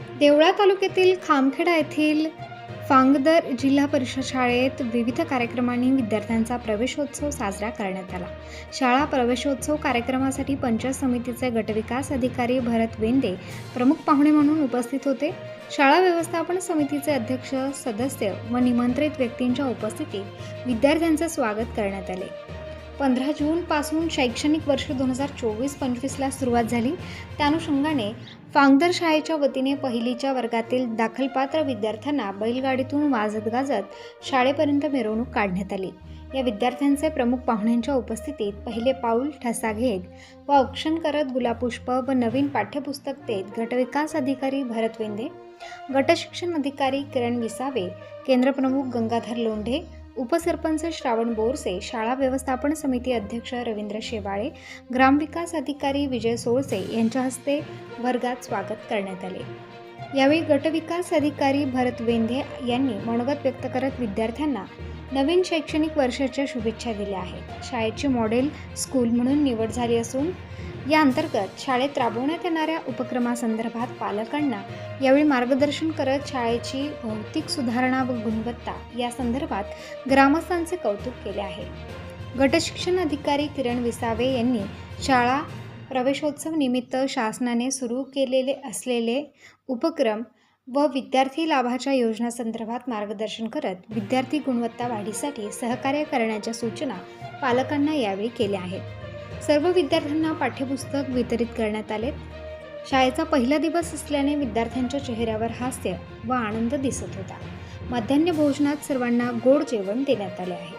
देवळा तालुक्यातील खामखेडा येथील फांगदर जिल्हा परिषद शाळेत विविध कार्यक्रमांनी विद्यार्थ्यांचा प्रवेशोत्सव साजरा करण्यात आला. शाळा प्रवेशोत्सव कार्यक्रमासाठी पंचायत समितीचे गटविकास अधिकारी भरत वेंदे प्रमुख पाहुणे म्हणून उपस्थित होते. शाळा व्यवस्थापन समितीचे अध्यक्ष सदस्य व निमंत्रित व्यक्तींच्या उपस्थितीत विद्यार्थ्यांचे स्वागत करण्यात आले. पंधरा जूनपासून शैक्षणिक वर्ष दोन हजार चोवीस पंचवीसला सुरुवात झाली. त्या अनुषंगाने फांगदर शाळेच्या वतीने पहिलीच्या वर्गातील दाखलपात्र विद्यार्थ्यांना बैलगाडीतून वाजत गाजत शाळेपर्यंत मिरवणूक काढण्यात आली. या विद्यार्थ्यांचे प्रमुख पाहुण्यांच्या उपस्थितीत पहिले पाऊल ठसा घेत व औक्षण करत गुलाबपुष्प व नवीन पाठ्यपुस्तक देत गटविकास अधिकारी भरत वेंदे गटशिक्षण अधिकारी किरण विसावे केंद्रप्रमुख गंगाधर लोंढे उपसरपंच श्रावण बोरसे शाळा व्यवस्थापन समिती अध्यक्ष रवींद्र शेवाळे ग्रामविकास अधिकारी विजय सोळसे यांच्या हस्ते वर्गात स्वागत करण्यात आले. यावेळी गटविकास अधिकारी भरत वेंधे यांनी मनोगत व्यक्त करत विद्यार्थ्यांना नवीन शैक्षणिक वर्षाच्या शुभेच्छा दिल्या आहेत. शाळेची मॉडेल स्कूल म्हणून निवड झाली असून या अंतर्गत शाळेत राबवण्यात येणाऱ्या उपक्रमासंदर्भात पालकांना यावेळी मार्गदर्शन करत शाळेची भौतिक सुधारणा व गुणवत्ता या संदर्भात ग्रामस्थांचे कौतुक केले आहे. गटशिक्षण अधिकारी किरण विसावे यांनी शाळा प्रवेशोत्सव निमित्त शासनाने सुरू केलेले असलेले उपक्रम व विद्यार्थी लाभाच्या योजनासंदर्भात मार्गदर्शन करत विद्यार्थी गुणवत्ता वाढीसाठी सहकार्य करण्याच्या सूचना पालकांना यावेळी केल्या आहेत. सर्व विद्यार्थ्यांना पाठ्यपुस्तक वितरित करण्यात आले. शाळेचा पहिला दिवस असल्याने विद्यार्थ्यांच्या चेहऱ्यावर हास्य व आनंद दिसत होता. मध्यान्ह भोजनात सर्वांना गोड जेवण देण्यात आले आहे.